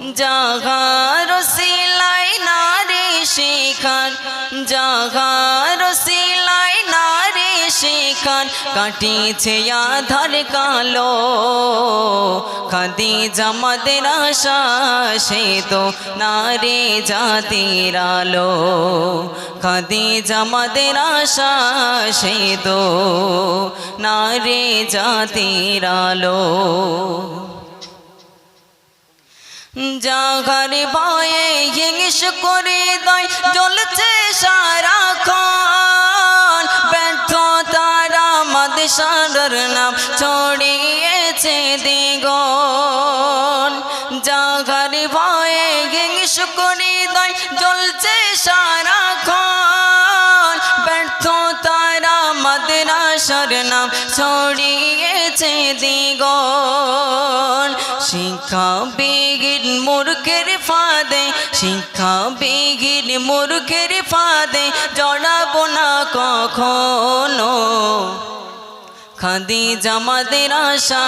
জাগার সিলাই নারে শেখান, জাগার সিলাই নারে শেখান। কাটিছে আধার কালো খাদি জামাদের আশা সে তো নারে জাতির আলো। খাদি জামাদের আশা সে তো নারে জাতির আলো। জাগার ভয়ে হিংস করে দয়, জ্বলছে খান ব্যর্থ তারা মাদ সারার নাম ছড়িয়েছে দিগন জাগার ভয়ে হিংস করে দয়, জ্বলছে সারাক্ষণ নাম ছড়িয়েছে দিগন শিক্ষা বেগিন মূর্খের ফাঁদে, শিক্ষা বেগিন মূর্খের ফাঁদে জড়াবো না কখনো। খাদি জামাদের আশা,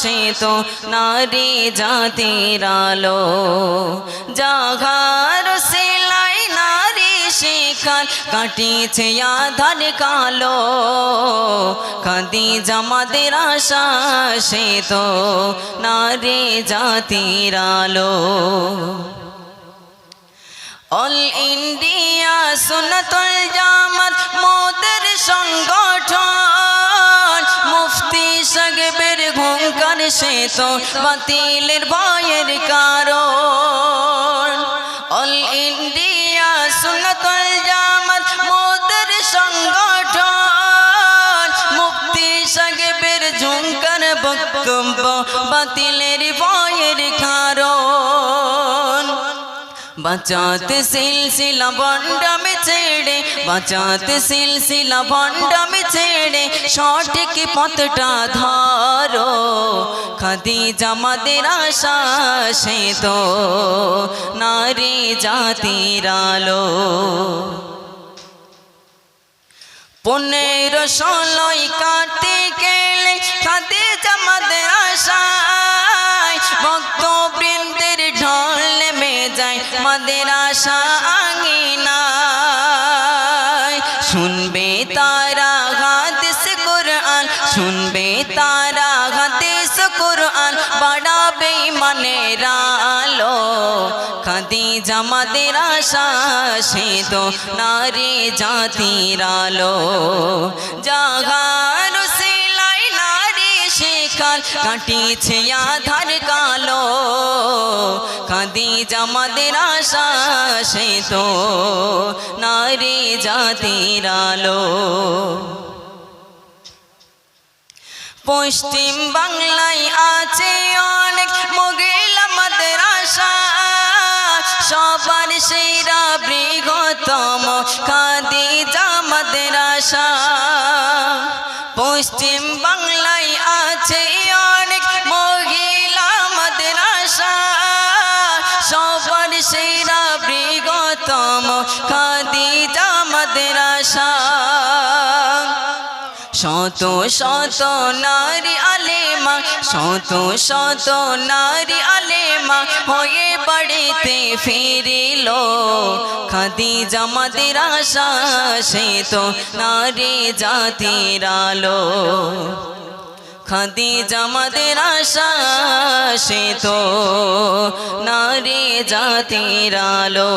সে তো নারী জাতির আলো। নারী শিখার কাটিছে আধার কালো। খাদি জামাদের আশা, সে তো নারী জাতির আলো। অল ইন্ডিয়া সুনতুল জামাত, মোদের সংগঠন। মুফতি সাগবের ঘুমকার সে তো বাতিলের ভয়ের কারণ। অল ইন্ডিয়া সুনতুল সংগঠন। মুফতি সাগবের ঝুমকার বক্তব্য, বাতিলের ভয়ের কারণ। বাঁচাতে সিলসিলা বন্ডামে ছেড়ে, বাঁচাতে সিলসিলা বন্ডামে ছেড়ে, সঠিক পথটা ধরো। খাদি জামাদের আশা, সে তো নারী জাতির আলো। পনেরো ষোলোই কাটে গেলে খাদে জামাদের আশায় ভক্ত বৃন্দের ঢল নেমে যায় মাদের আশা আঙিনায়। শুনবে তারা হাদিস কোরআন, শুনবে তারা কোরআন বাড়াবে মনের আলো। খাদি জামাদের আশা তো নারী জাতির আলো। জাগার সিলাই নারী শেখার কাটিছে আধার কালো। খাদি জামাদের আশা তো নারী জাতির আলো। পশ্চিম বাংলায় আছে অনেক মহিলা মাদ্রাসা। সবার সেরা বৃহত্তম খাদিজা মাদ্রাসা। পশ্চিম শত শত নারী আলেমা, শত শত নারী আলেমা হয়ে বাড়িতে ফিরিল। খাদি জামাদের আশা সে তো নারী জাতির আলো। খাদি জামাদের আশা সে তো নারী জাতির আলো।